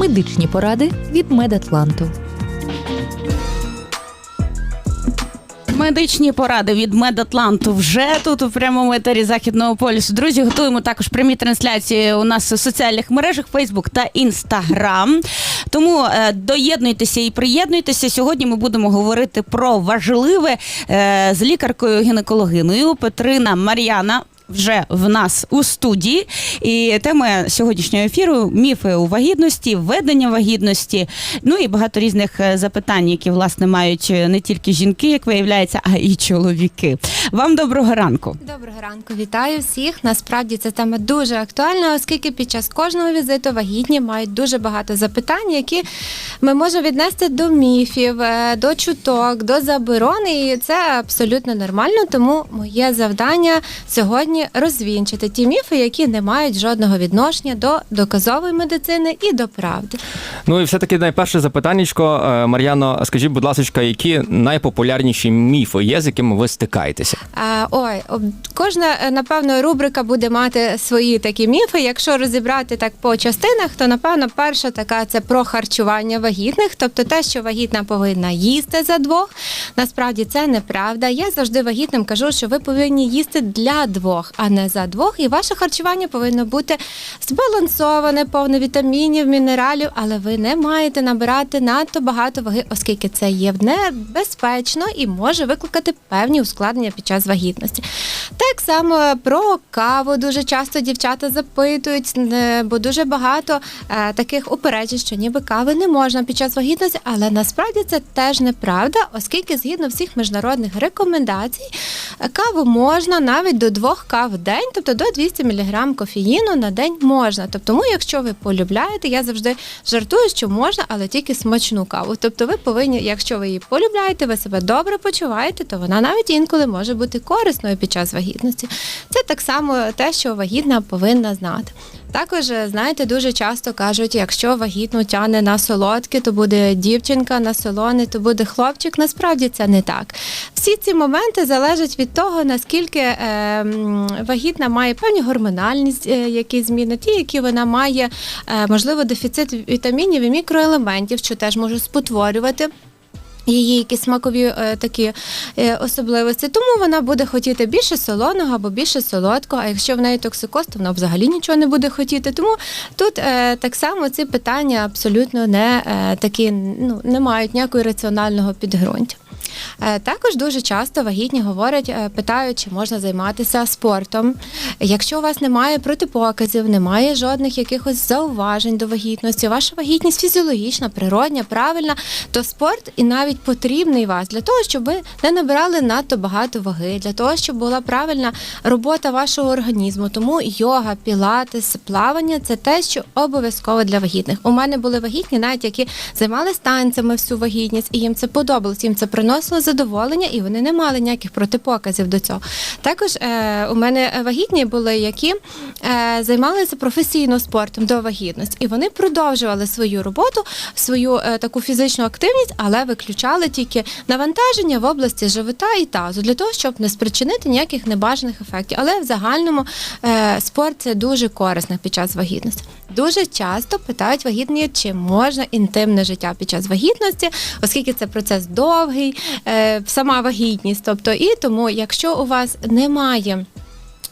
Медичні поради від Медатланту. Медичні поради від Медатланту вже тут у прямому етері західного полюсу. Друзі, готуємо також прямі трансляції у нас у соціальних мережах Facebook та Instagram. Тому е, доєднуйтеся і приєднуйтеся. Сьогодні ми будемо говорити про важливе е, з лікаркою гінекологиною Петрина Мар'яна. Вже в нас у студії, і тема сьогоднішнього ефіру міфи у вагітності, введення вагітності, ну і багато різних е, запитань, які власне мають е, не тільки жінки, як виявляється, а і чоловіки. Вам доброго ранку. Доброго ранку, вітаю всіх. Насправді ця тема дуже актуальна, оскільки під час кожного візиту вагітні мають дуже багато запитань, які ми можемо віднести до міфів, е, до чуток, до заборон, і це абсолютно нормально. Тому моє завдання сьогодні розвінчити ті міфи, які не мають жодного відношення до доказової медицини і до правди. Ну і все-таки найперше запитаннячко, е, Мар'яно, скажіть, будь ласка, які найпопулярніші міфи є, з якими ви стикаєтеся? А, ой, кожна е, напевно рубрика буде мати свої такі міфи. Якщо розібрати так по частинах, то напевно перша така це про харчування вагітних, тобто те, що вагітна повинна їсти за двох. Насправді це неправда. Я завжди вагітним кажу, що ви повинні їсти для двох, а не за двох. І ваше харчування повинно бути збалансоване, повне вітамінів, мінералів, але ви не маєте набирати надто багато ваги, оскільки це є небезпечно і може викликати певні ускладнення під час вагітності. Так само про каву дуже часто дівчата запитують, е, бо дуже багато е, таких упереджень, що ніби кави не можна під час вагітності, але насправді це теж неправда, оскільки згідно всіх міжнародних рекомендацій, е, каву можна навіть до двох кав в день, тобто до 200 мг кофеїну на день можна. Тобто, тому, якщо ви полюбляєте, я завжди жартую, що можна, але тільки смачну каву. Тобто, ви повинні, якщо ви її полюбляєте, ви себе добре почуваєте, то вона навіть інколи може бути корисною під час вагітності. Це так само те, що вагітна повинна знати. Також, знаєте, дуже часто кажуть, якщо вагітну тягне на солодке, то буде дівчинка, на солоне, то буде хлопчик. Насправді це не так. Всі ці моменти залежать від того, наскільки е, вагітна має певні гормональні е, які зміни, ті, які вона має, е, можливо, дефіцит вітамінів і мікроелементів, що теж може спотворювати. Її якісь смакові е, такі е, особливості, тому вона буде хотіти більше солоного або більше солодкого. А якщо в неї токсикоз, то вона взагалі нічого не буде хотіти. Тому тут е, так само ці питання абсолютно не е, такі, ну не мають ніякого раціонального підґрунтя. Е, Також дуже часто вагітні говорять, е, питають, чи можна займатися спортом. Якщо у вас немає протипоказів, немає жодних якихось зауважень до вагітності, ваша вагітність фізіологічна, природня, правильна, то спорт і навіть потрібний вас для того, щоб ви не набирали надто багато ваги, для того, щоб була правильна робота вашого організму. Тому йога, пілатес, плавання це те, що обов'язково для вагітних. У мене були вагітні, навіть які займалися танцями всю вагітність, і їм це подобалось, їм це приносило задоволення, і вони не мали ніяких протипоказів до цього. Також е, у мене вагітні були, які е, займалися професійно спортом до вагітності, і вони продовжували свою роботу, свою е, таку фізичну активність, але виключали тільки навантаження в області живота і тазу для того, щоб не спричинити ніяких небажаних ефектів. Але в загальному е, спорт це дуже корисно під час вагітності. Дуже часто питають вагітні, чи можна інтимне життя під час вагітності, оскільки це процес довгий, е, сама вагітність. Тобто, і тому, якщо у вас немає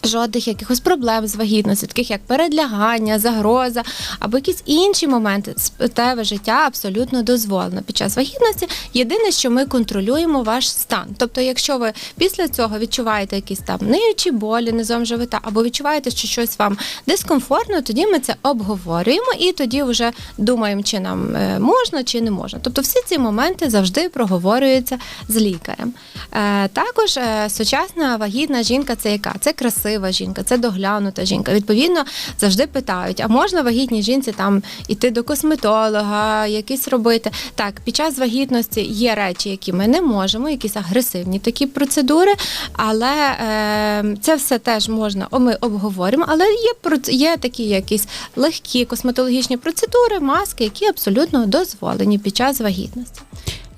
жодних якихось проблем з вагітністю, таких як передлягання, загроза або якісь інші моменти, статеве життя абсолютно дозволено під час вагітності. Єдине, що ми контролюємо ваш стан. Тобто, якщо ви після цього відчуваєте якісь там ниючі болі, низом живота, або відчуваєте, що щось вам дискомфортно, тоді ми це обговорюємо і тоді вже думаємо, чи нам е, можна, чи не можна. Тобто, всі ці моменти завжди проговорюються з лікарем. Е, Також е, сучасна вагітна жінка це яка? Це красива жінка, це доглянута жінка. Відповідно, завжди питають: а можна вагітній жінці там іти до косметолога, якісь робити? Так, під час вагітності є речі, які ми не можемо, якісь агресивні такі процедури, але е, це все теж можна. Ми обговоримо, але є є такі якісь легкі косметологічні процедури, маски, які абсолютно дозволені під час вагітності.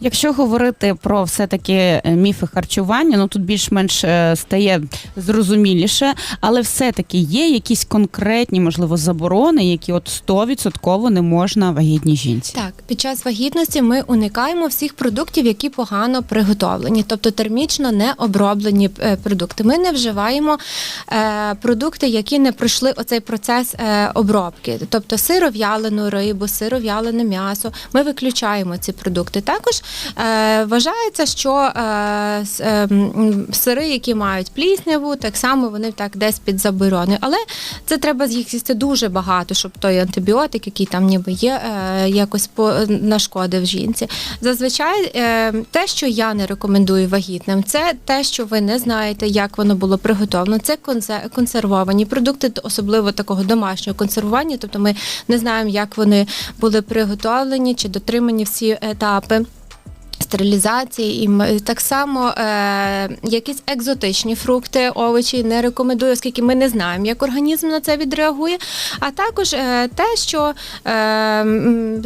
Якщо говорити про все-таки е, міфи харчування, ну тут більш-менш е, стає зрозуміліше, але все-таки є якісь конкретні, можливо, заборони, які от 100% не можна вагітній жінці. Так, під час вагітності ми уникаємо всіх продуктів, які погано приготовлені, тобто термічно не оброблені е, продукти. Ми не вживаємо продукти, які не пройшли оцей процес обробки, тобто сиров'ялену рибу, сиров'ялене м'ясо. Ми виключаємо ці продукти. Також вважається, що е, е, сири, які мають плісняву, так само вони так десь під забороною. Але це треба їх їсти дуже багато, щоб той антибіотик, який там ніби є, е, якось нашкодив жінці. Зазвичай е, те, що я не рекомендую вагітним, це те, що ви не знаєте, як воно було приготовлено. Це консервовані продукти, особливо такого домашнього консервування. Тобто ми не знаємо, як вони були приготовлені чи дотримані всі етапи. Стерилізації і так само е, якісь екзотичні фрукти, овочі не рекомендую, оскільки ми не знаємо, як організм на це відреагує. А також е, те, що е,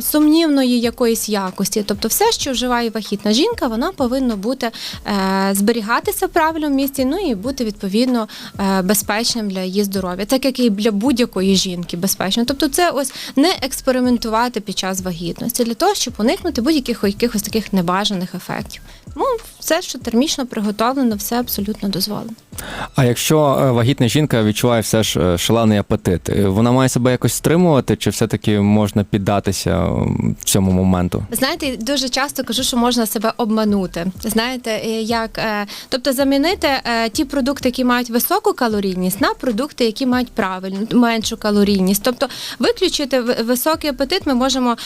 сумнівної якоїсь якості, тобто все, що вживає вагітна жінка, воно повинно бути е, зберігатися в правильному місці, ну і бути відповідно е, безпечним для її здоров'я, так як і для будь-якої жінки безпечно. Тобто, це ось не експериментувати під час вагітності для того, щоб уникнути будь-яких якихось таких небажаних ефектів. Тому все, що термічно приготовлено, все абсолютно дозволено. А якщо е, вагітна жінка відчуває все ж е, шалений апетит, е, вона має себе якось стримувати, чи все-таки можна піддатися цьому моменту? Знаєте, дуже часто кажу, що можна себе обманути. Знаєте, як тобто замінити ті продукти, які мають високу калорійність, на продукти, які мають правильну меншу калорійність. Тобто виключити високий апетит ми можемо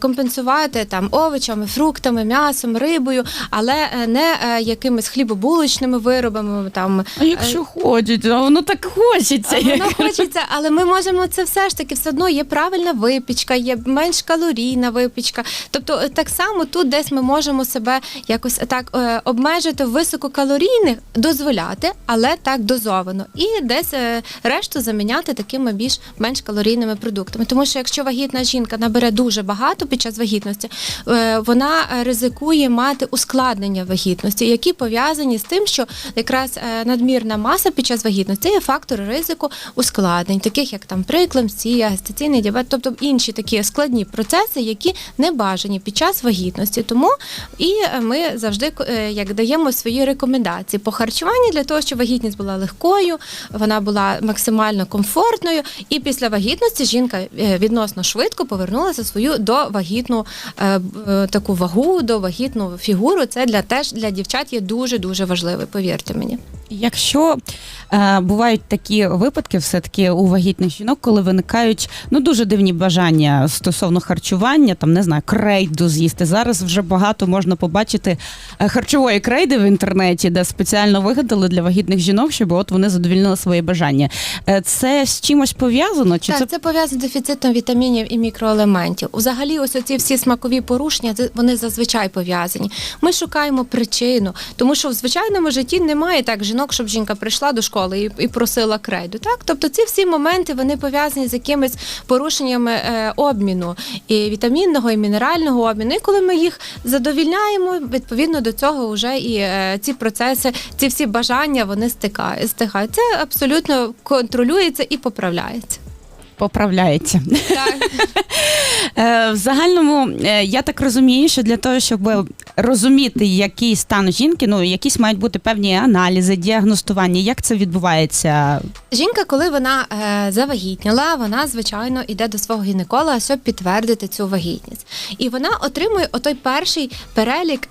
компенсувати там овочами, фруктами, м'ясом, рибою, але не якимись хлібобулочними виробами. Там А якщо ходять, а воно так хочеться. а Воно хочеться, але ми можемо це все ж таки все одно є правильна випічка, є менш калорійна випічка. Тобто, е, так само тут десь ми можемо себе якось так е, обмежити в висококалорійних, дозволяти, але так дозовано. І десь е, решту заміняти такими більш менш калорійними продуктами. Тому що якщо вагітна жінка набере дуже багато під час вагітності, е, вона е, ризикує мати ускладнення вагітності, які пов'язані з тим, що якраз е, надмірна маса під час вагітності є фактор ризику ускладнень, таких як там прееклампсія, гестаційний діабет, тобто інші такі складні процеси, які не бажані під час вагітності. Тому і е, ми завжди е, як даємо свої рекомендації по харчуванню для того, щоб вагітність була легкою, вона була максимально комфортною. І після вагітності жінка е, відносно швидко повернулася свою до вагітну таку вагу, до вагітну фігуру. Це для теж для дівчат є дуже дуже важливо, повірте мені. Якщо е, бувають такі випадки, все таки у вагітних жінок, коли виникають ну дуже дивні бажання стосовно харчування, там не знаю, крейду з'їсти. Зараз вже багато можна побачити е, харчової крейди в інтернеті, де спеціально вигадали для вагітних жінок, щоб от вони задовільнили свої бажання. Е, Це з чимось пов'язано? Чи так, це це пов'язано з дефіцитом вітамінів і мікроелементів. Взагалі, ось оці всі смакові порушення, вони зазвичай пов'язані. Ми шукаємо причину, тому що в звичайному житті немає так жінок, щоб жінка прийшла до школи і, і просила крейду. Так, тобто ці всі моменти вони пов'язані з якимись порушеннями е, обміну і вітамінного, і мінерального обміну. І коли ми їх задовільняємо, відповідно до цього вже і е, ці процеси, ці всі бажання вони стихають. Це абсолютно контролюється і поправляється. Поправляється? Так. Е, В загальному е, я так розумію, що для того, щоб розуміти, який стан жінки, ну якісь мають бути певні аналізи, діагностування. Як це відбувається? Жінка, коли вона е, завагітніла, вона звичайно йде до свого гінеколога, щоб підтвердити цю вагітність. І вона отримує отой перший перелік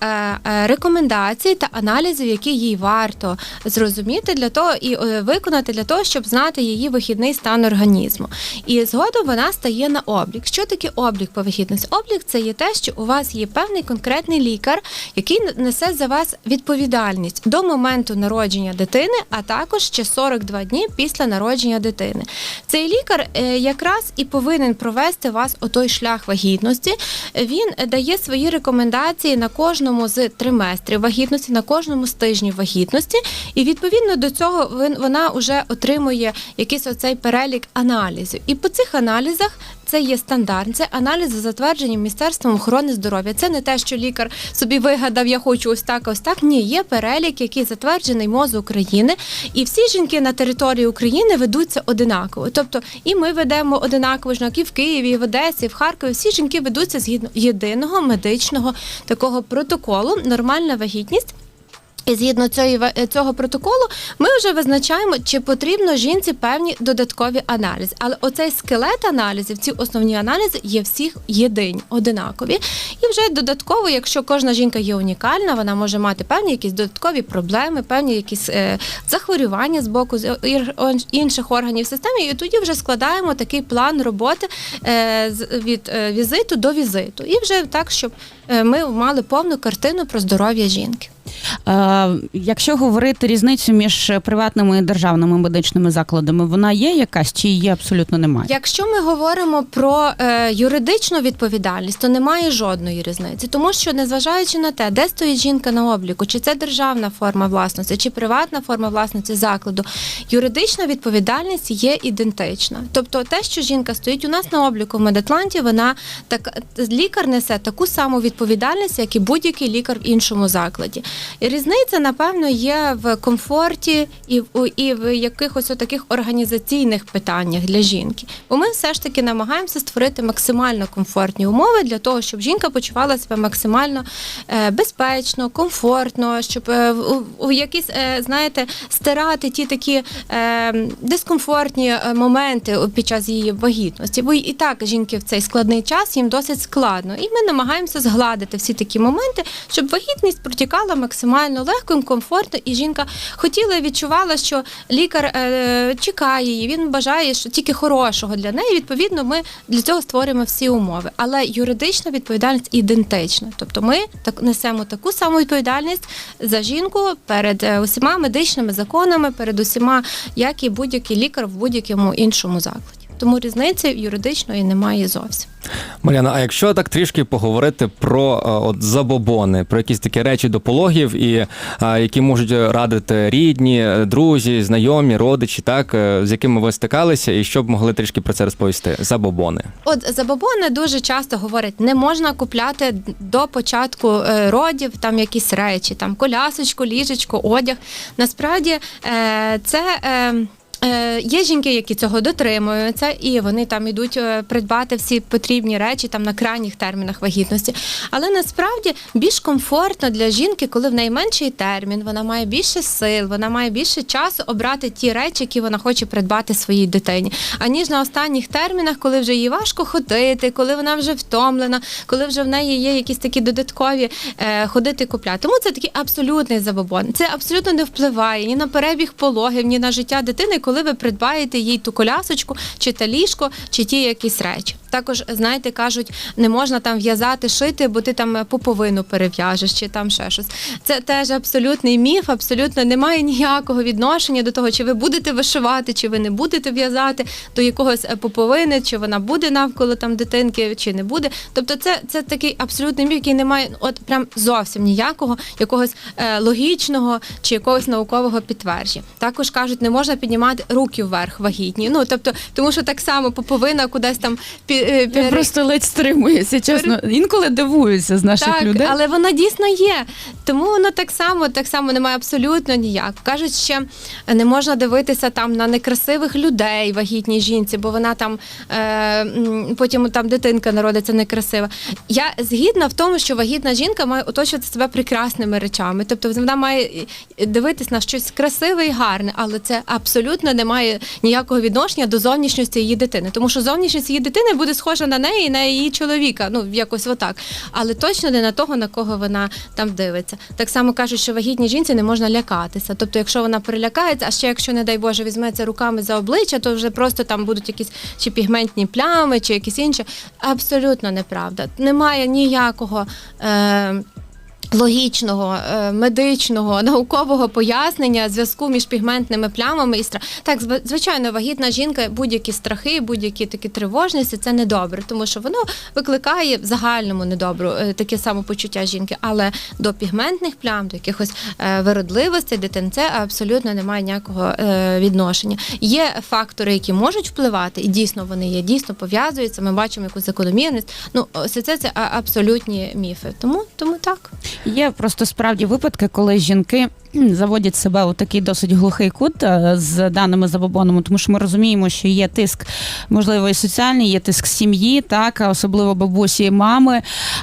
рекомендацій та аналізів, які їй варто зрозуміти для того і виконати для того, щоб знати її вихідний стан організму. І згодом вона стає на облік. Що таке облік по вагітності? Облік це є те, що у вас є певний конкретний лікар, який несе за вас відповідальність до моменту народження дитини, а також ще 42 дні після народження дитини. Цей лікар е, якраз і повинен провести вас о той шлях вагітності. Він дає свої рекомендації на кожному з триместрів вагітності, на кожному з тижнів вагітності, і відповідно до цього вона вже отримує якийсь оцей перелік аналізів. І по цих аналізах це є стандарт, це аналізи затверджені Міністерством охорони здоров'я. Це не те, що лікар собі вигадав, я хочу ось так, ось так. Ні, є перелік, який затверджений МОЗ України, і всі жінки на території України ведуться одинаково. Тобто, і ми ведемо одинаково жінок і в Києві, і в Одесі, і в Харкові. Всі жінки ведуться згідно єдиного медичного такого протоколу. Нормальна вагітність. І згідно е, цього протоколу ми вже визначаємо, чи потрібно жінці певні додаткові аналізи. Але оцей скелет аналізів, ці основні аналізи є всіх єдині, одинакові. І вже додатково, якщо кожна жінка є унікальна, вона може мати певні якісь додаткові проблеми, певні якісь е, захворювання з боку з- інших органів системи. І тоді вже складаємо такий план роботи е, від візиту до візиту. І вже так, щоб ми мали повну картину про здоров'я жінки. Е, якщо говорити різницю між приватними і державними медичними закладами, вона є якась чи її абсолютно немає? Якщо ми говоримо про е, юридичну відповідальність, то немає жодної різниці, тому що незважаючи на те, де стоїть жінка на обліку, чи це державна форма власності, чи приватна форма власності закладу, юридична відповідальність є ідентична. Тобто, те, що жінка стоїть у нас на обліку в Медатланті, вона так лікар несе таку саму відповідальність, як і будь-який лікар в іншому закладі. І різниця, напевно, є в комфорті і в і в якихось таких організаційних питаннях для жінки. Бо ми все ж таки намагаємося створити максимально комфортні умови для того, щоб жінка почувала себе максимально е, безпечно, комфортно, щоб е, у, якісь, е, знаєте, стирати ті такі дискомфортні моменти під час її вагітності. Бо і так жінки в цей складний час їм досить складно. І ми намагаємося згладити всі такі моменти, щоб вагітність протікала максимально легко і комфортно, і жінка хотіла і відчувала, що лікар е, чекає її, він бажає що тільки хорошого для неї. Відповідно, ми для цього створюємо всі умови. Але юридична відповідальність ідентична. Тобто ми так несемо таку саму відповідальність за жінку перед е, усіма медичними законами, перед усіма, як і будь-який лікар в будь-якому іншому закладі. Тому різниці юридичної немає зовсім. Мар'яна, а якщо так трішки поговорити про е, от забобони, про якісь такі речі до пологів, і е, які можуть радити рідні, е, друзі, знайомі, родичі, так з якими ви стикалися, і що б могли трішки про це розповісти? Забобони. От забобони дуже часто говорять, не можна купляти до початку родів там якісь речі, там колясочку, ліжечко, одяг. Насправді це. Е, Є жінки, які цього дотримуються, і вони там ідуть е, придбати всі потрібні речі там на крайніх термінах вагітності. Але насправді більш комфортно для жінки, коли в неї менший термін, вона має більше сил, вона має більше часу обрати ті речі, які вона хоче придбати своїй дитині. Аніж на останніх термінах, коли вже їй важко ходити, коли вона вже втомлена, коли вже в неї є якісь такі додаткові е, ходити купляти. Тому це такий абсолютний забобон. Це абсолютно не впливає ні на перебіг пологів, ні на життя дитини, коли ви придбаєте їй ту колясочку, чи та ліжко, чи ті якісь речі. Також, знаєте, кажуть, не можна там в'язати, шити, бо ти там пуповину перев'яжеш, чи там ще щось. Це теж абсолютний міф, абсолютно немає ніякого відношення до того, чи ви будете вишивати, чи ви не будете в'язати до якогось е, пуповини, чи вона буде навколо там дитинки, чи не буде. Тобто, це, це такий абсолютний міф, який не має от прям зовсім ніякого якогось е, логічного чи якогось наукового підтвердження. Також кажуть, не можна піднімати руки вверх вагітні. Ну тобто, тому що так само пуповина кудись там пі, е, Я просто ледь стримуюся, чесно. Інколи дивуюся з наших так, людей. але вона дійсно є. Тому воно так само, так само немає абсолютно ніяк. Кажуть, ще не можна дивитися там на некрасивих людей вагітній жінці, бо вона там е, потім там дитинка народиться некрасива. Я згідна в тому, що вагітна жінка має оточувати себе прекрасними речами. Тобто вона має дивитись на щось красиве і гарне, але це абсолютно не має ніякого відношення до зовнішності її дитини. Тому що зовнішність її дитини буде схожа на неї на її чоловіка. Ну якось отак. Але точно не на того, на кого вона там дивиться. Так само кажуть, що вагітній жінці не можна лякатися. Тобто, якщо вона перелякається, а ще якщо, не дай Боже, візьметься руками за обличчя, то вже просто там будуть якісь чи пігментні плями, чи якісь інші. Абсолютно неправда. Немає ніякого. Е- Логічного, е, медичного, наукового пояснення зв'язку між пігментними плямами і страх. Так, звичайно, вагітна жінка будь-які страхи, будь-які такі тривожності це недобре, тому що воно викликає в загальному недобру е, таке самопочуття жінки. Але до пігментних плям, до якихось е, виродливостей, дитин, це абсолютно немає ніякого відношення. Є фактори, які можуть впливати, і дійсно вони є, дійсно пов'язуються. Ми бачимо якусь закономірність. Ну, все це це абсолютні міфи. Тому, тому так. Є просто справді випадки, коли жінки заводять себе у такий досить глухий кут е, з даними забобонами, тому що ми розуміємо, що є тиск, можливо, і соціальний, є тиск сім'ї, так, особливо бабусі і мами.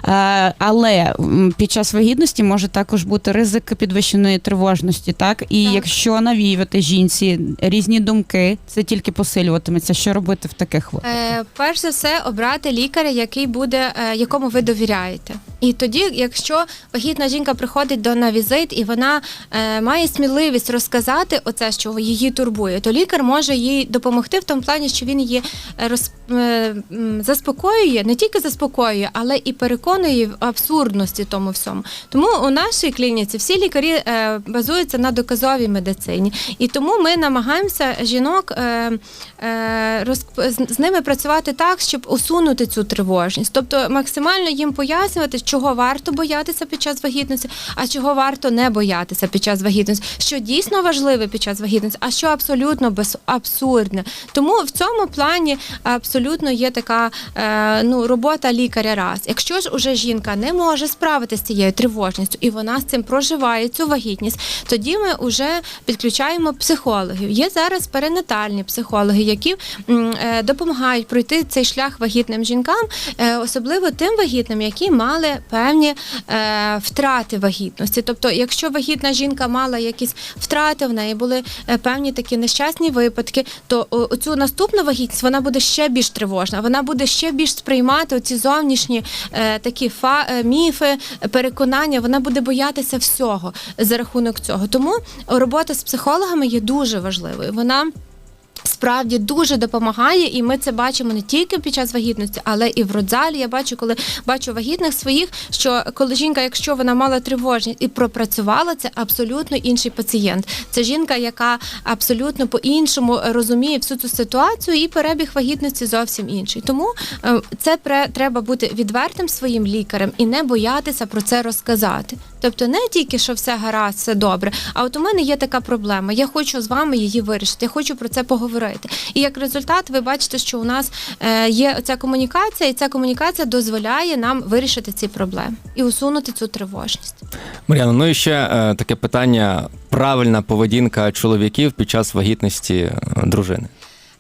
Е, Але під час вагітності може також бути ризик підвищеної тривожності, так і Так. якщо навіювати жінці різні думки, це тільки посилюватиметься. Що робити в таких випадках? Е, перш за все, обрати лікаря, який буде, е, якому ви довіряєте. І тоді, якщо вагітна жінка приходить до на візит і вона має сміливість розказати оце, що її турбує, то лікар може їй допомогти в тому плані, що він її е, роз, е, заспокоює, не тільки заспокоює, але і переконує в абсурдності тому всьому. Тому у нашій клініці всі лікарі е, базуються на доказовій медицині, і тому ми намагаємося жінок е, е, роз, з ними працювати так, щоб усунути цю тривожність, тобто максимально їм пояснювати, чого варто боятися під час вагітності, а чого варто не боятися під час вагітності, що дійсно важливе під час вагітності, а що абсолютно без абсурдне. Тому в цьому плані абсолютно є така е, ну, робота лікаря раз. Якщо ж уже жінка не може справитися з цією тривожністю і вона з цим проживає цю вагітність, тоді ми вже підключаємо психологів. Є зараз перинатальні психологи, які е, допомагають пройти цей шлях вагітним жінкам, е, особливо тим вагітним, які мали певні втрати вагітності. Тобто, якщо вагітна жінка мала якісь втрати, в неї були е, певні такі нещасні випадки, то цю наступну вагітність вона буде ще більш тривожна, вона буде ще більш сприймати оці зовнішні е, такі е, міфи, переконання, вона буде боятися всього за рахунок цього. Тому робота з психологами є дуже важливою. Вона Справді дуже допомагає, і ми це бачимо не тільки під час вагітності, але і в родзалі. Я бачу, коли бачу вагітних своїх, що коли жінка, якщо вона мала тривожність і пропрацювала, це абсолютно інший пацієнт. Це жінка, яка абсолютно по-іншому розуміє всю цю ситуацію, і перебіг вагітності зовсім інший. Тому е, це треба бути відвертим своїм лікарем і не боятися про це розказати. Тобто не тільки що все гаразд, все добре, а от у мене є така проблема. Я хочу з вами її вирішити. Я хочу про це поговорити. І як результат, ви бачите, що у нас е, є ця комунікація, і ця комунікація дозволяє нам вирішити ці проблеми і усунути цю тривожність. Мар'яна, ну і ще е, таке питання: правильна поведінка чоловіків під час вагітності е, дружини.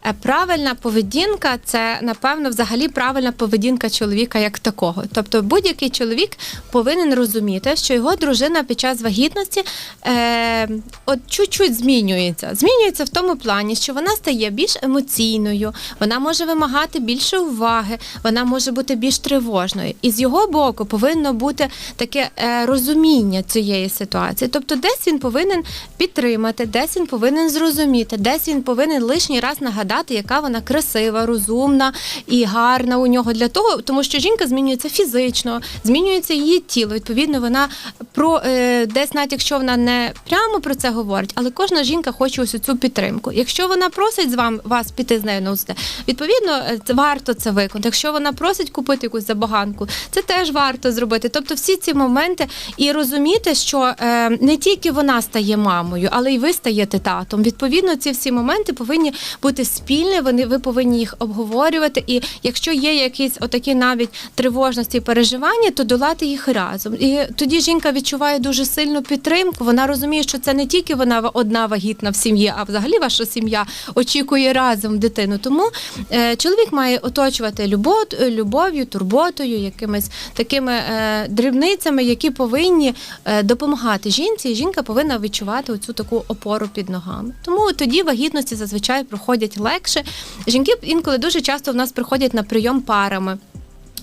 Е, Правильна поведінка це напевно взагалі правильна поведінка чоловіка як такого. Тобто будь-який чоловік повинен розуміти, що його дружина під час вагітності е, от чуть-чуть змінюється. Змінюється в тому плані, що вона стає більш емоційною, вона може вимагати більше уваги, вона може бути більш тривожною. І з його боку повинно бути таке е, розуміння цієї ситуації. Тобто, десь він повинен підтримати, десь він повинен зрозуміти, десь він повинен лишній раз нагадати, яка вона красива, розумна і гарна у нього для того, тому що жінка змінюється фізично, змінюється її тіло. Відповідно, вона про е, десь, навіть якщо вона не прямо про це говорить, але кожна жінка хоче ось цю підтримку. Якщо вона просить з вам вас піти з нею на УЗД, відповідно, е, це варто це виконати. Якщо вона просить купити якусь забаганку, це теж варто зробити. Тобто, всі ці моменти і розуміти, що е, не тільки вона стає мамою, але й ви стаєте татом. Відповідно, ці всі моменти повинні бути спільні. Вони ви повинні їх обговорювати. І якщо є якісь отакі навіть тривожності і переживання, то долати їх разом. І тоді жінка відчуває дуже сильну підтримку. Вона розуміє, що це не тільки вона одна вагітна в сім'ї, а взагалі ваша сім'я очікує разом дитину. Тому е, чоловік має оточувати любов, любов'ю, турботою, якимись такими е, дрібницями, які повинні е, допомагати жінці, і жінка повинна відчувати оцю таку опору під ногами. Тому тоді вагітності зазвичай проходять легше. Жінки інколи дуже часто в нас приходять на прийом парами.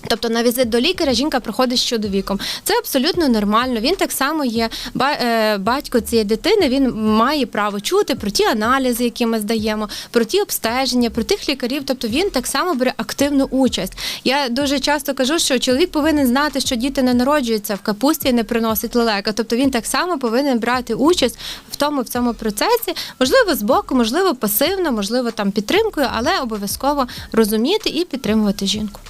Тобто на візит до лікаря жінка приходить з чоловіком. Це абсолютно нормально. Він так само є е, батько цієї дитини. Він має право чути про ті аналізи, які ми здаємо, про ті обстеження, про тих лікарів. Тобто він так само бере активну участь. Я дуже часто кажу, що чоловік повинен знати, що діти не народжуються в капусті і не приносить лелека. Тобто він так само повинен брати участь в тому в цьому процесі. Можливо, збоку, можливо, пасивно, можливо, там підтримкою, але обов'язково розуміти і підтримувати жінку.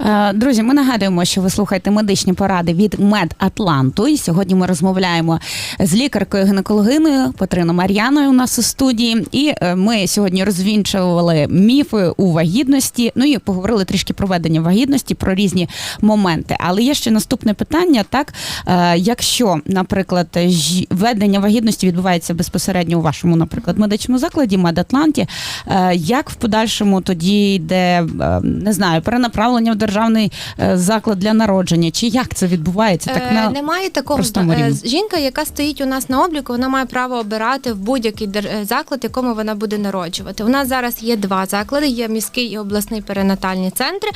Е, Друзі, ми нагадуємо, що ви слухаєте медичні поради від Медатланту. І сьогодні ми розмовляємо з лікаркою гінекологиною Петриною Мар'яною у нас у студії. І е, ми сьогодні розвінчували міфи у вагітності. Ну і поговорили трішки про ведення вагітності, про різні моменти. Але є ще наступне питання: так е, якщо, наприклад, ведення вагітності відбувається безпосередньо у вашому, наприклад, медичному закладі Медатланті, як в подальшому тоді йде не знаю, перенаправлення в державний е, заклад для народження, чи як це відбувається? Так Е, на Немає такого. Е. Жінка, яка стоїть у нас на обліку, вона має право обирати в будь-який заклад, якому вона буде народжувати. У нас зараз є два заклади: є міський і обласний перинатальні центри.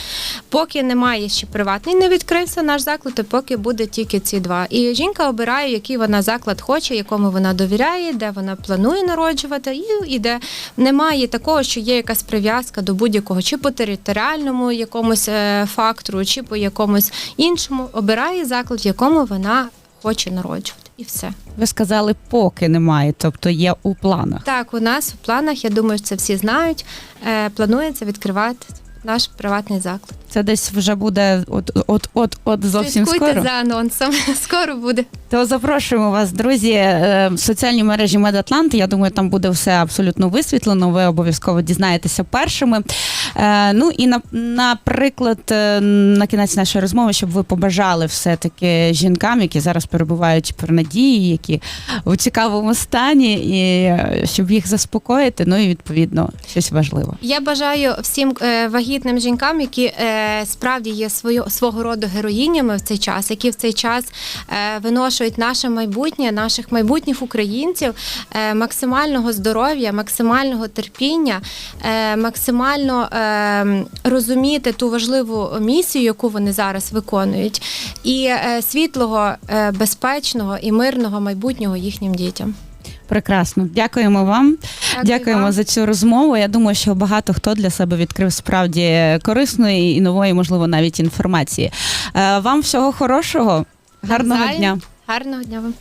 Поки немає ще приватний, не відкрився наш заклад, то поки буде тільки ці два. І жінка обирає, який вона заклад хоче, якому вона довіряє, де вона планує народжувати, і іде. Немає такого, що є якась прив'язка до будь-якого, чи по територіальному якомусь е, фактору, чи по якомусь іншому. Обирає заклад, в якому вона хоче народжувати. І все. ви сказали, поки немає, тобто є у планах. Так, у нас в планах, я думаю, це всі знають. Е, планується відкривати наш приватний заклад. Це десь вже буде от от от от зовсім Слідкуйте скоро. за анонсом. Скоро буде. То запрошуємо вас, друзі, е, в соціальні мережі Медатлант. Я думаю, там буде все абсолютно висвітлено. Ви обов'язково дізнаєтеся першими. Е, Ну і на, наприклад, е, на кінець нашої розмови, щоб ви побажали все-таки жінкам, які зараз перебувають при надії, які у цікавому стані, і е, щоб їх заспокоїти. Ну і відповідно щось важливе. Я бажаю всім вагітним жінкам, які справді є свою, свого роду героїнями в цей час, які в цей час виношують наше майбутнє, наших майбутніх українців, максимального здоров'я, максимального терпіння, максимально розуміти ту важливу місію, яку вони зараз виконують, і е, світлого, е, безпечного і мирного майбутнього їхнім дітям. Прекрасно, дякуємо вам. Дякую Дякуємо вам. за цю розмову. Я думаю, що багато хто для себе відкрив справді корисної і нової, можливо, навіть інформації. Е, Вам всього хорошого, гарного Навзаєм. дня. Гарного дня вам.